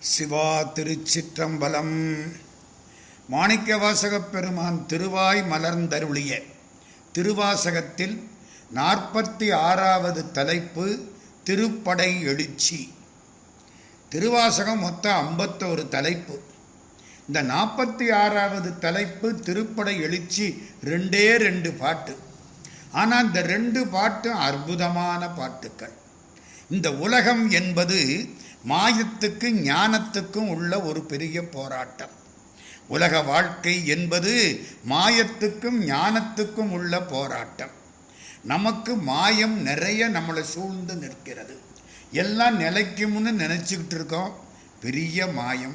சிவா திருச்சிற்றம்பலம். மாணிக்கவாசகப் பெருமான் திருவாய் மலர்ந்தருளிய திருவாசகத்தில் நாற்பத்தி ஆறாவது தலைப்பு திருப்படை எழுச்சி. திருவாசகம் மொத்தம் ஐம்பத்தோரு தலைப்பு. இந்த நாற்பத்தி ஆறாவது தலைப்பு திருப்படை எழுச்சி ரெண்டே ரெண்டு பாட்டு. ஆனால் இந்த ரெண்டு பாட்டும் அற்புதமான பாட்டுக்கள். இந்த உலகம் என்பது மாயத்துக்கு ஞானத்துக்கும் உள்ள ஒரு பெரிய போராட்டம். உலக வாழ்க்கை என்பது மாயத்துக்கும் ஞானத்துக்கும் உள்ள போராட்டம். நமக்கு மாயம் நிறைய நம்மளை சூழ்ந்து நிற்கிறது. எல்லாம் நிலைக்கும்னு நினச்சிக்கிட்டு இருக்கோம். பெரிய மாயம்.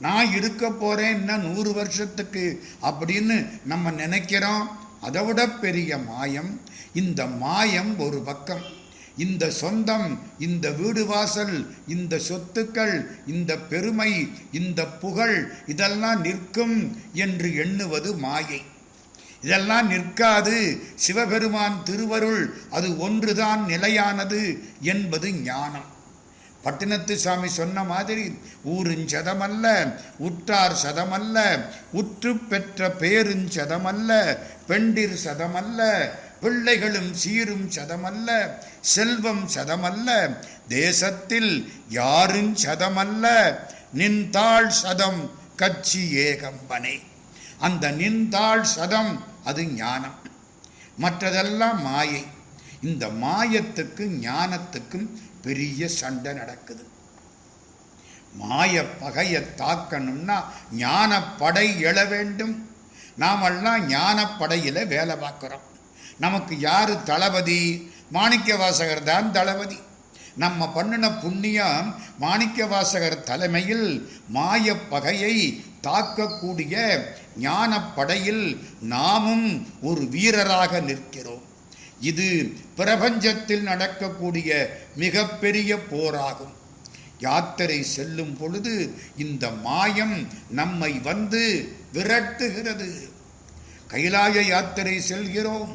நான் இருக்க போகிறேன் இன்னும் நூறு வருஷத்துக்கு அப்படின்னு நம்ம நினைக்கிறோம். அதை விட பெரிய மாயம். இந்த மாயம் ஒரு பக்கம். இந்த சொந்தம் இந்த வீடு வாசல் இந்த சொத்துக்கள் இந்த பெருமை இந்த புகழ் இதெல்லாம் நிற்கும் என்று எண்ணுவது மாயை. இதெல்லாம் நிற்காது சிவபெருமான் திருவருள் அது ஒன்றுதான் நிலையானது என்பது ஞானம். பட்டினத்து சாமி சொன்ன மாதிரி ஊரிஞ்சதமல்ல உற்றார் சதமல்ல உற்று பெற்ற பேருஞ்சதமல்ல பெண்டிர் சதமல்ல பிள்ளைகளும் சீரும் சதமல்ல செல்வம் சதமல்ல தேசத்தில் யாரும் சதமல்ல நின்தாள் சதம் கட்சி ஏகம்பனை அந்த நின்தாள் சதம் அது ஞானம். மற்றதெல்லாம் மாயை. இந்த மாயத்துக்கு ஞானத்துக்கும் பெரிய சண்டை நடக்குது. மாய பகையை தாக்கணும்னா ஞானப்படை எழ வேண்டும். நாமெல்லாம் ஞானப்படையில் வேலை பார்க்குறோம். நமக்கு யார் தளபதி? மாணிக்க வாசகர் தான் தளபதி. நம்ம பண்ணின புண்ணியம் மாணிக்க வாசகர் தலைமையில் மாய பகையை தாக்கக்கூடிய ஞானப்படையில் நாமும் ஒரு வீரராக நிற்கிறோம். இது பிரபஞ்சத்தில் நடக்கக்கூடிய மிகப்பெரிய போராகும். யாத்திரை செல்லும் பொழுது இந்த மாயம் நம்மை வந்து விரட்டுகிறது. கைலாய யாத்திரை செல்கிறோம்.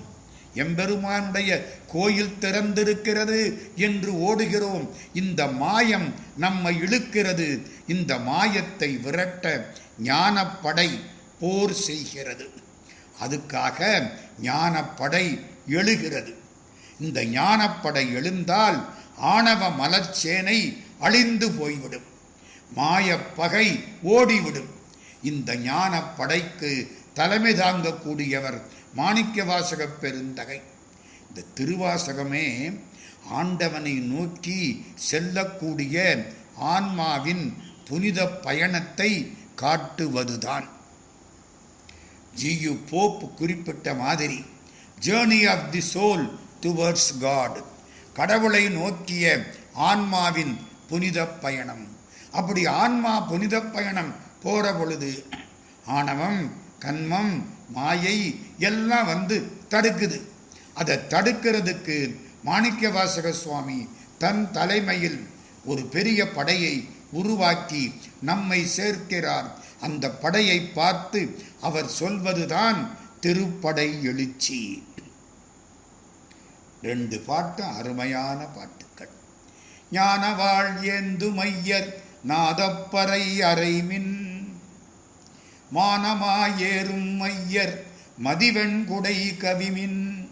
எம்பெருமானுடைய கோயில் திறந்திருக்கிறது என்று ஓடுகிறோம். இந்த மாயம் நம்மை இழுக்கிறது. இந்த மாயத்தை விரட்ட ஞானப்படை போர் செய்கிறது. அதுக்காக ஞானப்படை எழுகிறது. இந்த ஞானப்படை எழுந்தால் ஆணவ மலர்ச்சேனை அழிந்து போய்விடும். மாயப்பகை ஓடிவிடும். இந்த ஞானப்படைக்கு தலைமை தாங்கக்கூடியவர் மாணிக்க வாசக பெருந்தகை இந்த திருவாசகமே ஆண்டவனை நோக்கி செல்லக்கூடிய ஆன்மாவின் புனித பயணத்தை காட்டுவதுதான். ஜியு போப் குறிப்பிட்ட மாதிரி journey of the soul towards God கடவுளை நோக்கிய ஆன்மாவின் புனித பயணம். அப்படி ஆன்மா புனித பயணம் போகிற பொழுது ஆணவம் கண்மம் மாயை எல்லாம் வந்து தடுக்குது. அதை தடுக்கிறதுக்கு மாணிக்க வாசக சுவாமி தன் தலைமையில் ஒரு பெரிய படையை உருவாக்கி நம்மை சேர்க்கிறார். அந்த படையை பார்த்து அவர் சொல்வதுதான் திருப்படை எழுச்சி. ரெண்டு பாட்டு அருமையான பாட்டுக்கள். ஞானவாழ் ஏந்து மையர் நாதப்பறை அறைமின் மானமாயேறும் மையர் மதிவெண்குடை கவிமின்.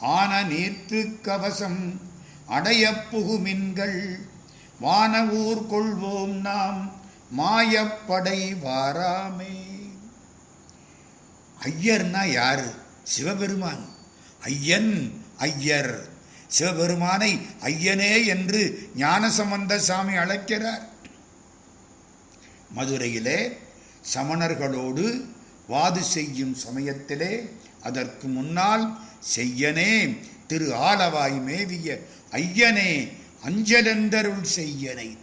ஆன நீர்த்து கவசம் அடைய புகுமின்கள். வான ஊர் கொள்வோம் நாம் மாயப்படை வாராமே. ஐயர்னா யாரு? சிவபெருமான். ஐயன் ஐயர். சிவபெருமானை ஐயனே என்று ஞானசம்பந்த சாமி அழைக்கிறார். மதுரையிலே சமணர்களோடு வாது செய்யும் சமயத்திலே அதற்கு முன்னால் செய்யனே திரு ஆலவாய் மேவிய ஐயனே அஞ்சலெந்தருள் செய்யனை.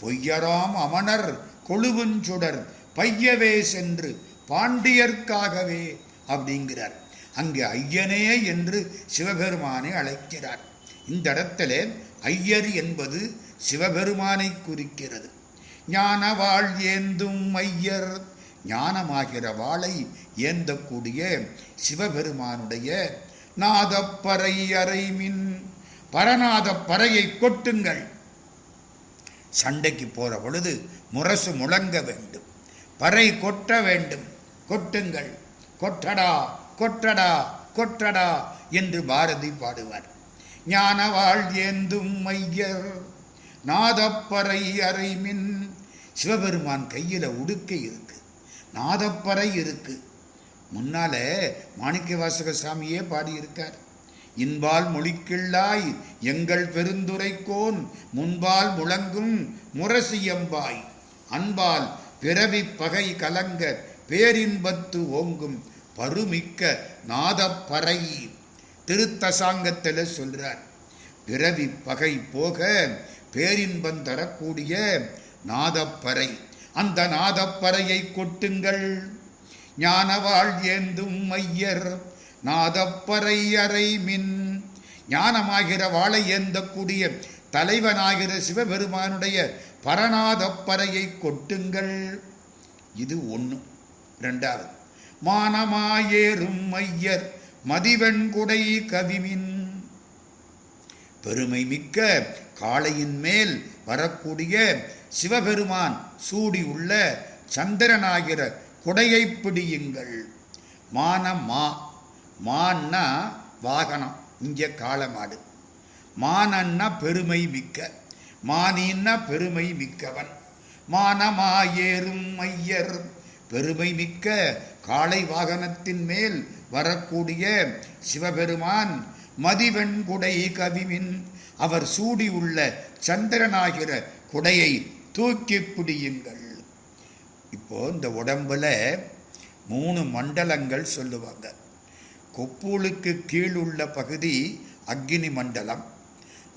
பொய்யராம் அமணர் கொழுவுஞ்சுடர் பையவே சென்று பாண்டியர்க்காகவே அப்படிங்கிறார். அங்கு ஐயனே என்று சிவபெருமானை அழைக்கிறார். இந்த இடத்துல ஐயர் என்பது சிவபெருமானை குறிக்கிறது. ஞான வாழ் ஏந்தும் ஐயர். ஞானமாகிற வாளை ஏந்தக்கூடிய சிவபெருமானுடைய நாதப்பறை அறைமின் பரநாத பறையை கொட்டுங்கள். சண்டைக்கு போகிற பொழுது முரசு முழங்க வேண்டும். பறை கொட்ட வேண்டும். கொட்டுங்கள். கொட்டடா கொட்டடா கொட்டடா என்று பாரதி பாடுவார். ஞானவாழ் ஏந்தும் மையர் நாதப்பறை அறைமின் சிவபெருமான் கையில் உடுக்கை இருக்கு. நாதப்பறை இருக்கு. முன்னால மாணிக்க வாசக சாமியே பாடியிருக்கார். இன்பால் மொழிக்கிள்ளாய் எங்கள் பெருந்துரைக்கோன் முன்பால் முழங்கும் முரசியம்பாய். அன்பால் பிறவி பகை கலங்க பேரின்பத்து ஓங்கும் பருமிக்க நாதப்பறை. திருத்தசாங்கத்தில் சொல்றார் பிறவி பகை போக பேரின்பம் தரக்கூடிய நாதப்பறை. அந்த நாதப்பறையை கொட்டுங்கள். ஞானவாள் ஏந்தும் மையர் நாதப்பறை அறை மின். ஞானமாகிற வாளை ஏந்தக்கூடிய தலைவனாகிற சிவபெருமானுடைய பரநாதப்பறையை கொட்டுங்கள். இது ஒன்று ரெண்டாவது மானமாயேறும் மையர் மதிவெண்குடை கவிமின். பெருமை மிக்க காளையின் மேல் வரக்கூடிய சிவபெருமான் சூடி உள்ள சந்திரனாகிற குடையை பிடியுங்கள். மான மா மான்னா வாகனம் இங்கே காலமாடு மானன்னா பெருமை மிக்க மானின்னா பெருமை மிக்கவன். மானமாயேறும் மையர் பெருமை மிக்க காளை வாகனத்தின் மேல் வரக்கூடிய சிவபெருமான் மதிவெண் குடை கவிமின் அவர் சூடி உள்ள சந்திரனாகிற குடையை தூக்கி பிடியுங்கள். இப்போ இந்த உடம்புல மூணு மண்டலங்கள் சொல்லுவாங்க. கொப்பூலுக்கு கீழ் உள்ள பகுதி அக்னி மண்டலம்.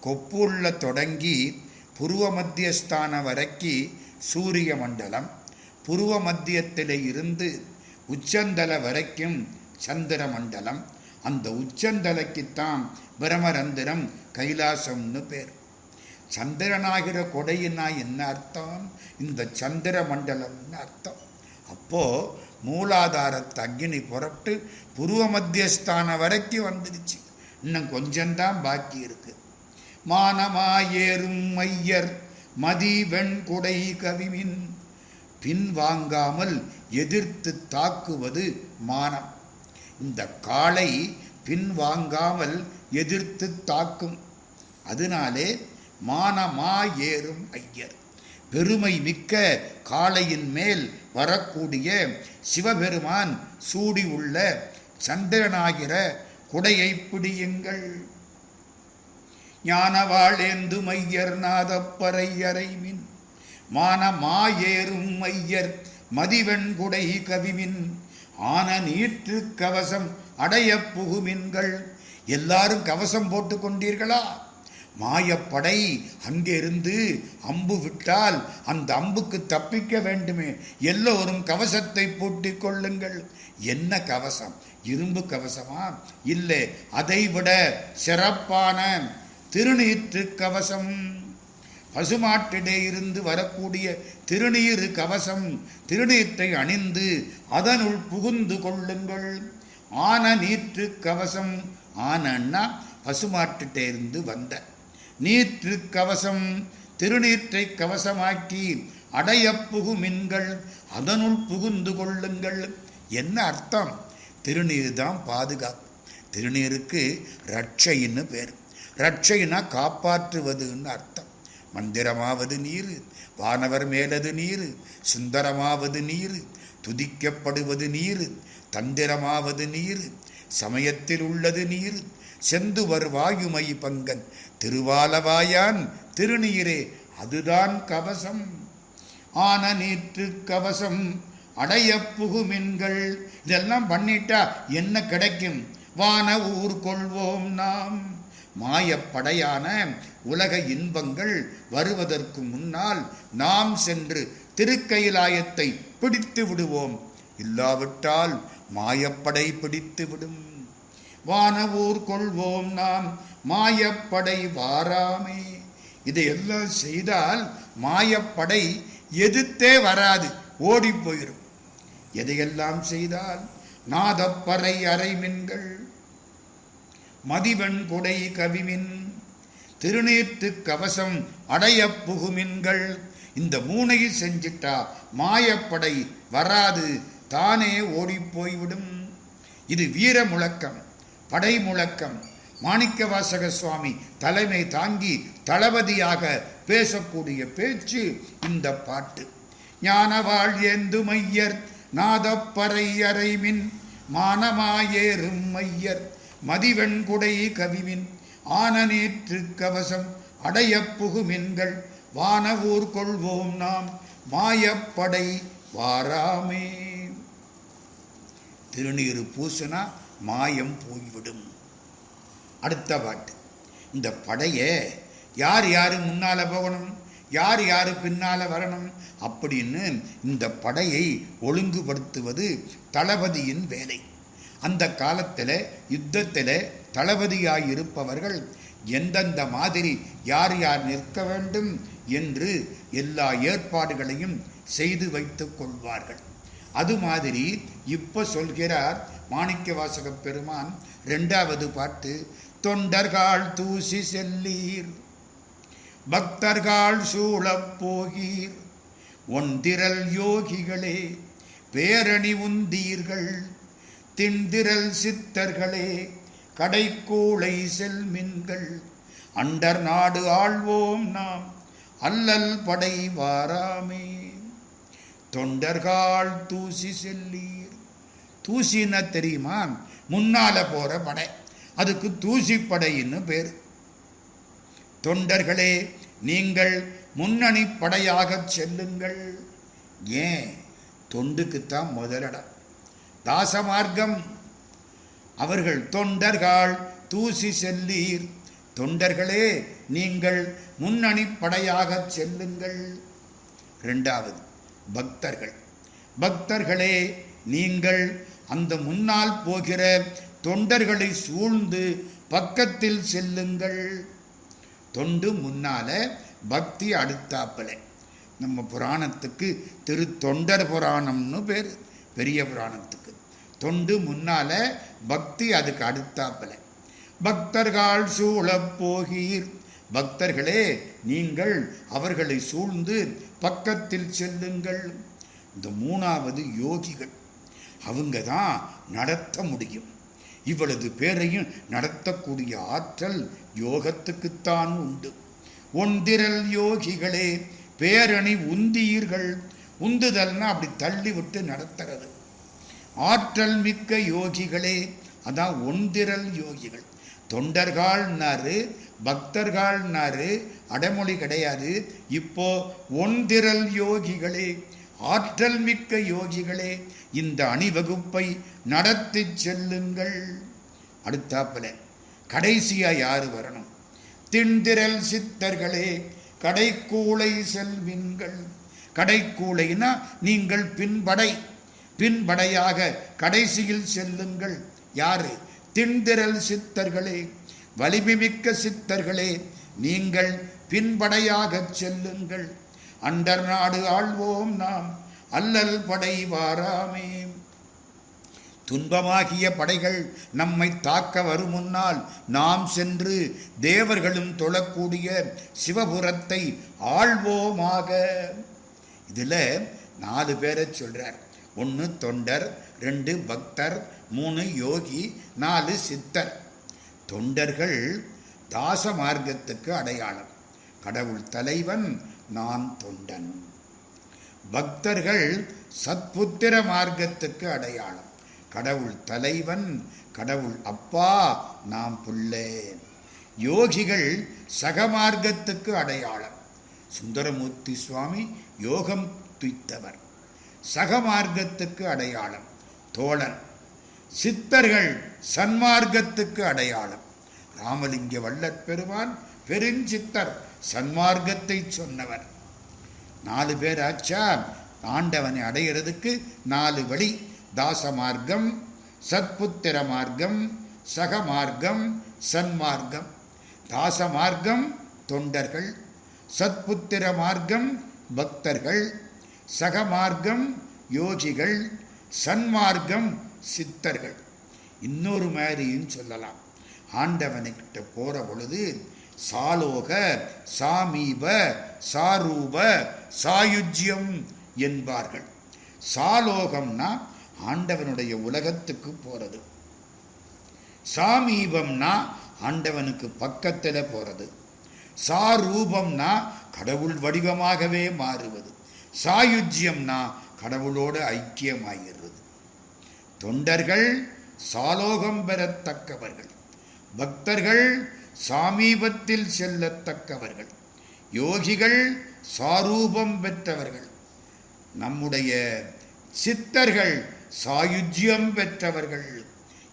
கொப்பூலில் தொடங்கி புருவ மத்தியஸ்தானம் வரைக்கும் சூரிய மண்டலம். புருவ மத்தியத்தில் இருந்து உச்சந்தல வரைக்கும் சந்திர மண்டலம். அந்த உச்சந்தலைக்குத்தான் பிரமரந்திரம் கைலாசம்னு பேர். சந்திரனாகிற கொடையினா என்ன அர்த்தம்? இந்த சந்திர மண்டலம்னு அர்த்தம்? அப்போது மூலாதாரத்தை அக்னி புறப்பட்டு புருவ மத்தியஸ்தானம் வரைக்கும் வந்துடுச்சு. இன்னும் கொஞ்சம்தான் பாக்கி இருக்கு. மானமாயேறும் மையர் மதி வெண்குடை கவிமின் பின்வாங்காமல் எதிர்த்து தாக்குவது மானம். இந்த காளை பின்வாங்காமல் எதிர்த்து தாக்கும். அதனாலே மானமா ஏறும் ஐயர். பெருமை மிக்க காளையின் மேல் வரக்கூடிய சிவபெருமான் சூடி உள்ள சந்திரனாகிற குடையை பிடியுங்கள். ஞானவாழேந்து மையர் நாதப்பறை அறைமின். மான மாயேறும் மையர் மதிவெண்குடை கவிமின். ஆன நீற்று கவசம் அடைய புகுமின்கள். எல்லாரும் கவசம் போட்டு கொண்டீர்களா? மாயப்படை அங்கிருந்து அம்பு விட்டால் அந்த அம்புக்கு தப்பிக்க வேண்டுமே. எல்லோரும் கவசத்தை பூட்டிக் கொள்ளுங்கள். என்ன கவசம்? இரும்பு கவசமா? இல்லை அதைவிட சிறப்பான திருநீற்று கவசம். பசுமாட்டிடே இருந்து வரக்கூடிய திருநீர் கவசம் திருநீற்றை அணிந்து அதனுள் புகுந்து கொள்ளுங்கள். ஆன நீற்று கவசம் ஆனன்னா பசுமாட்டிட்டே இருந்து வந்த நீற்று கவசம் திருநீற்றை கவசமாக்கி அடைய புகுமின்கள் அதனுள் புகுந்து கொள்ளுங்கள். என்ன அர்த்தம்? திருநீர் தான் பாதுகாப்பு. திருநீருக்கு ரட்சைன்னு பேர். ரட்சைனா காப்பாற்றுவதுன்னு அர்த்தம். மந்திரமாவது நீர் வானவர் மேலது நீர் சுந்தரமாவது நீர் துதிக்கப்படுவது நீர் தந்திரமாவது நீர் சமயத்தில் உள்ளது நீர் செந்துவர் வாயுமை பங்கன் திருவாலவாயான் திருநீரே அதுதான் கவசம். ஆன நீற்று கவசம் அடைய புகுமின்கள். இதெல்லாம் பண்ணிட்டா என்ன கிடைக்கும்? வான ஊர் கொள்வோம் நாம். மாயப்படையான உலக இன்பங்கள் வருவதற்கு முன்னால் நாம் சென்று திருக்கயிலாயத்தை பிடித்து விடுவோம். இல்லாவிட்டால் மாயப்படை பிடித்து விடும். வானவூர் கொள்வோம் நாம் மாயப்படை வாராமே. இதையெல்லாம் செய்தால் மாயப்படை எதிர்த்தே வராது ஓடி போயிடும் எதையெல்லாம் செய்தால்? நாதப்பறை அரைமின்கள் மதிவன் கொடை கவிமின் திருநீர்த்து கவசம் அடைய புகுமின்கள். இந்த மூனை செஞ்சிட்டா மாயப்படை வராது தானே ஓடிப்போய்விடும் இது வீர முழக்கம். படை முழக்கம் மாணிக்கவாசக சுவாமி தலைமை தாங்கி தளபதியாக பேசக்கூடிய பேச்சு இந்த பாட்டு. ஞானவாழ் ஏந்து மையர் நாதப்பறை அறைமின் மானமாயேறும் மையர் மதிவெண்குடை கவிமின் ஆனநீற்று கவசம் அடைய புகுமின்கள் வானவூர் கொள்வோம் நாம் மாயப்படை வாராமே. திருநீறு பூசுனா மாயம் போய்விடும். அடுத்த பாட்டு. இந்த படையை யார் யார் முன்னால் போகணும்? யார் யார் பின்னால் வரணும்? அப்படின்னு இந்த படையை ஒழுங்குபடுத்துவது தளபதியின் வேலை. அந்த காலத்தில் யுத்தத்தில் தளபதியாயிருப்பவர்கள் எந்தெந்த மாதிரி யார் யார் நிற்க வேண்டும் என்று எல்லா ஏற்பாடுகளையும் செய்து வைத்துக் கொள்வார்கள். அது மாதிரி இப்போ சொல்கிறார் மாணிக்க வாசக பெருமான் ரெண்டாவது பாட்டு தொண்டர்கள் தூசி செல்லீர் பக்தர்கள் சூழப் போகீர் ஒன்திரல் யோகிகளே பேரணி உந்தீர்கள் திண்டிரல் சித்தர்களே கடைக்கூளை செல்மின்கள் அண்டர் நாடு ஆழ்வோம் நாம் அல்லல் படை வாராமே. தொண்டர்கள் தூசி செல்லீர். தூசின்னா தெரியுமா? முன்னால போற படை. அதுக்கு தூசி படைன்னு பேர். தொண்டர்களே நீங்கள் முன்னணி படையாக செல்லுங்கள். ஏன்? தொண்டுக்குத்தான் முதலிடம். தாசமார்க்கம். அவர்கள் தொண்டர்கள் தூசி செல்லீர். தொண்டர்களே நீங்கள் முன்னணி படையாக செல்லுங்கள். ரெண்டாவது. பக்தர்கள். பக்தர்களே நீங்கள் அந்த முன்னால் போகிற தொண்டர்களை சூழ்ந்து பக்கத்தில் செல்லுங்கள். தொண்டு முன்னால பக்தி அடுத்தாப்பில். நம்ம புராணத்துக்கு திரு தொண்டர் புராணம்னு பேர் பெரிய புராணத்துக்கு. தொண்டு முன்னால பக்தி அதுக்கு அடுத்தாப்பில். பக்தர்கள் சூழப் போகீர். பக்தர்களே நீங்கள் அவர்களை சூழ்ந்து பக்கத்தில் செல்லுங்கள். இந்த மூணாவது யோகிகள் அவங்க தான் நடத்த முடியும். இவ்வளவு பேரையும் நடத்தக்கூடிய ஆற்றல் யோகத்துக்குத்தான் உண்டு. ஒன்றிரல் யோகிகளே பேரணி உந்தீர்கள். உந்துதல்னா அப்படி தள்ளி விட்டு நடத்துறது. ஆற்றல் மிக்க யோகிகளே அதான் ஒன்றிரல் யோகிகள். தொண்டர்கள்னாரு பக்தர்கள்னாரு அடைமொழி கிடையாது. இப்போ ஒன்றிரல் யோகிகளே ஆற்றல் மிக்க யோகிகளே இந்த அணிவகுப்பை நடத்தி செல்லுங்கள். அடுத்தாப்பில் கடைசியா யாரு வரணும்? திண்டிரல் சித்தர்களே கடைக்கூளை செல்வின்கள் கடைக்கூளைனா நீங்கள் பின்படை பின்படையாக கடைசியில் செல்லுங்கள். யாரு? திண்டிரல் சித்தர்களே வலிமைமிக்க சித்தர்களே நீங்கள் பின்படையாகச் செல்லுங்கள். அண்டர் நாடு ஆள்வோம் நாம் அல்லல் படை வாராமே. துன்பமாகிய படைகள் நம்மை தாக்க வரும் முன்னால் நாம் சென்று தேவர்களும் தொழக்கூடிய சிவபுரத்தை ஆள்வோமாக. இதில் நாலு பேரை சொல்கிறார் ஒன்று தொண்டர் ரெண்டு பக்தர் மூணு யோகி நாலு சித்தர். தொண்டர்கள் தாச மார்க்கத்துக்கு அடையாளம். கடவுள் தலைவன் நான் தொண்டன். பக்தர்கள் சத்புத்திர மார்க்கத்துக்கு அடையாளம். கடவுள் தலைவன் கடவுள் அப்பா நாம் புள்ளே யோகிகள் சகமார்க்கத்துக்கு அடையாளம். சுந்தரமூர்த்தி சுவாமி யோகம் துய்த்தவர். சகமார்க்கத்துக்கு அடையாளம். தோழன். சித்தர்கள் சன்மார்க்கத்துக்கு அடையாளம். ராமலிங்க வல்லற் பெருமான் பெருஞ்சித்தர் சன்மார்க்கத்தை சொன்னவர். நாலு பேர் ஆச்சா? ஆண்டவனை அடையிறதுக்கு நாலு வழி. தாச மார்க்கம் சத்புத்திர மார்க்கம் சகமார்க்கம் சன்மார்க்கம். தாச மார்க்கம் தொண்டர்கள் சத்புத்திர மார்க்கம் பக்தர்கள் சகமார்க்கம் யோகிகள் சன்மார்க்கம் சித்தர்கள். இன்னொரு மாதிரியும் சொல்லலாம். ஆண்டவனுக்கிட்ட போகிற பொழுது சாலோக சாமீப சாரூப சாயுஜ்யம் என்பார்கள். சாலோகம்னா ஆண்டவனுடைய உலகத்துக்கு போகிறது சாமீபம்னா ஆண்டவனுக்கு பக்கத்தில் போகிறது சாரூபம்னா கடவுள் வடிவமாகவே மாறுவது. சாயுஜ்யம்னா கடவுளோடு ஐக்கியமாகிறது தொண்டர்கள் சாலோகம் பெறத்தக்கவர்கள். பக்தர்கள் சாமீபத்தில் செல்லத்தக்கவர்கள். யோகிகள் சாரூபம் பெற்றவர்கள். நம்முடைய சித்தர்கள் சாயுஜ்யம் பெற்றவர்கள்.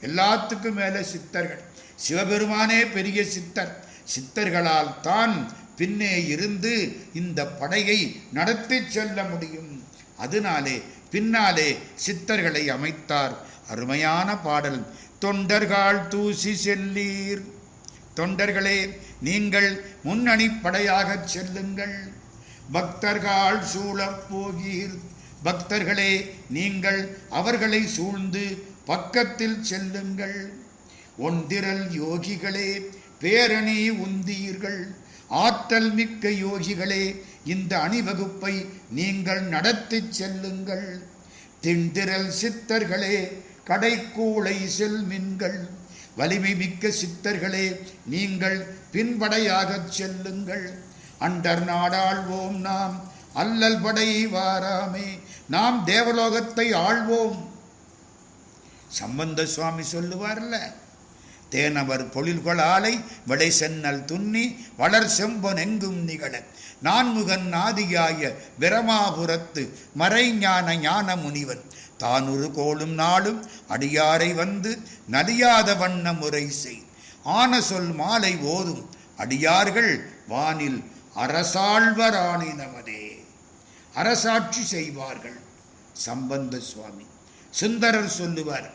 எல்லாத்துக்கும் மேலே சித்தர்கள். சிவபெருமானே பெரிய சித்தர். சித்தர்களால் தான் பின்னே இருந்து இந்த படையை நடத்தி செல்ல முடியும். அதனாலே பின்னாலே சித்தர்களை அமைத்தார். அருமையான பாடல். தொண்டர்கள் தூசி செல்லீர். தொண்டர்களே நீங்கள் முன்னணி படையாகச் செல்லுங்கள். பக்தர்கள் சூழப் போகீர். பக்தர்களே நீங்கள் அவர்களை சூழ்ந்து பக்கத்தில் செல்லுங்கள். ஒன்றிரல் யோகிகளே பேரணி உந்தீர்கள். ஆற்றல் மிக்க யோகிகளே இந்த அணிவகுப்பை நீங்கள் நடத்திச் செல்லுங்கள். திண்டிரல் சித்தர்களே கடைக்கூளை செல்மின்கள். வலிமை மிக்க சித்தர்களே நீங்கள் பின்படையாகச் செல்லுங்கள். அண்டர் நாடாள்வோம் நாம் அல்லல் படை வாராமே நாம் தேவலோகத்தை ஆள்வோம். சம்பந்த சுவாமி சொல்லுவார்ல தேனவர் பொழில்கொள் ஆலை விடை சென்னல் துண்ணி வளர் செம்பன் எங்கும் நிகழ. நான்முகன் ஆதியாய பிரமாபுரத்து மறைஞான ஞான முனிவன் தானொரு கோளும் நாளும் அடியாரை வந்து நலியாத வண்ண முறை செய். ஆன சொல் மாலை ஓதும் அடியார்கள் வானில் அரசாழ்வராணினவனே அரசாட்சி செய்வார்கள் சம்பந்த சுவாமி. சுந்தரர் சொல்லுவார்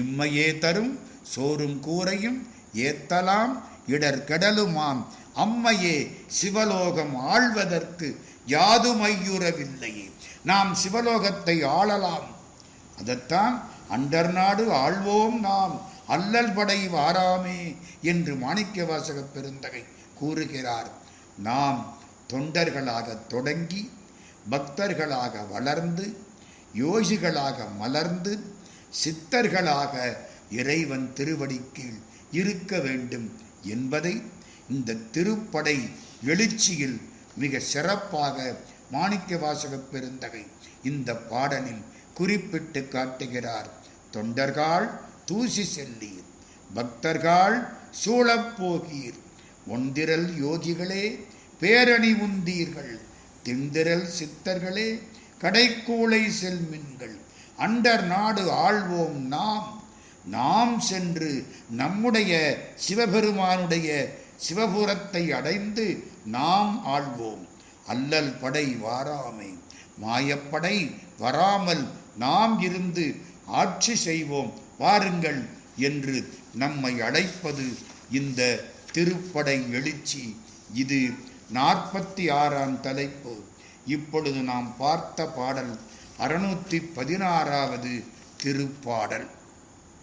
இம்மையே தரும் சோறும் கூரையும் ஏத்தலாம் இடர் கெடலுமாம் அம்மையே சிவலோகம் ஆள்வதற்கு யாதுமையுறவில்லையே நாம் சிவலோகத்தை ஆளலாம். அதைத்தான் அண்டர் நாடு ஆள்வோம் நாம். அல்லல் படை வாராமே என்று மாணிக்க வாசக பெருந்தகை கூறுகிறார். நாம் தொண்டர்களாக தொடங்கி பக்தர்களாக வளர்ந்து யோகிகளாக மலர்ந்து சித்தர்களாக இறைவன் திருவடி கீழ் இருக்க வேண்டும் என்பதை இந்த திருப்படை எழுச்சியில் மிக சிறப்பாக மாணிக்க வாசக பெருந்தகை இந்த பாடலில் குறிப்பிட்டு காட்டுகிறார். தொண்டர்கள் தூசி செல்லீர் பக்தர்கள் சூழப்போகீர் ஒன்றிரல் யோகிகளே பேரணி உந்தீர்கள் திண்டிரல் சித்தர்களே கடைக்கூளை செல்மின்கள் அண்டர் நாடு ஆள்வோம் நாம். நாம் சென்று நம்முடைய சிவபெருமானுடைய சிவபுரத்தை அடைந்து நாம் ஆள்வோம். அல்லல் படை வாராமை மாயப்படை வராமல் நாம் இருந்து ஆட்சி செய்வோம். வாருங்கள் என்று நம்மை அழைப்பது இந்த திருப்படை எழுச்சி. இது நாற்பத்தி ஆறாம் தலைப்பு. இப்பொழுது நாம் பார்த்த பாடல் அறுநூற்றி பதினாறாவது திருப்பாடல்.